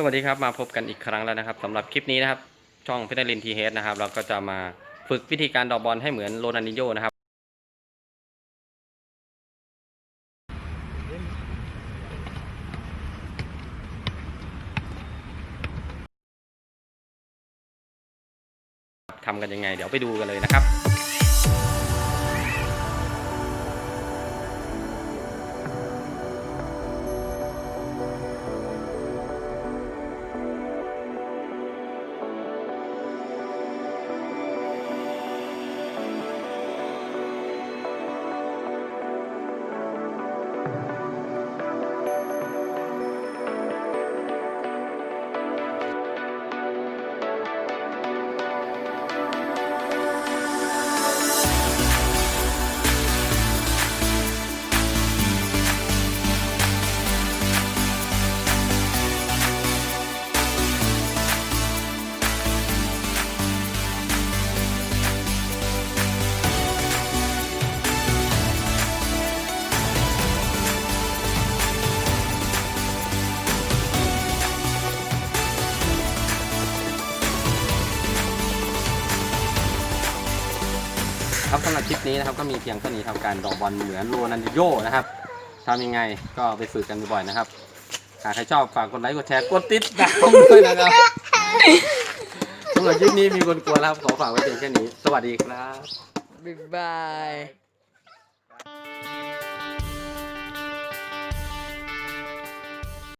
สวัสดีครับมาพบกันอีกครั้งแล้วนะครับสำหรับคลิปนี้นะครับ ช่องพิทลินทีเฮดนะครับ เราก็จะมาฝึกวิธีการดอกบอลให้เหมือนโรนัลดิโญ่นะครับ ทำกันยังไง เดี๋ยวไปดูกันเลยนะครับ ครับสำหรับคลิปนี้นะครับก็มีเพียงเท่านี้ทำการดอกบอลเหมือนโรนัลดินโย่นะครับทำยังไงก็ไปฝึกกันบ่อยๆนะครับหากใครชอบฝากกดไลค์กดแชร์กดติดตามด้วยนะครับสำหรับคลิปนี้มีคนกลัวแล้วครับขอฝากไว้เพียงแค่นี้ สวัสดีครับ บ๊ายบาย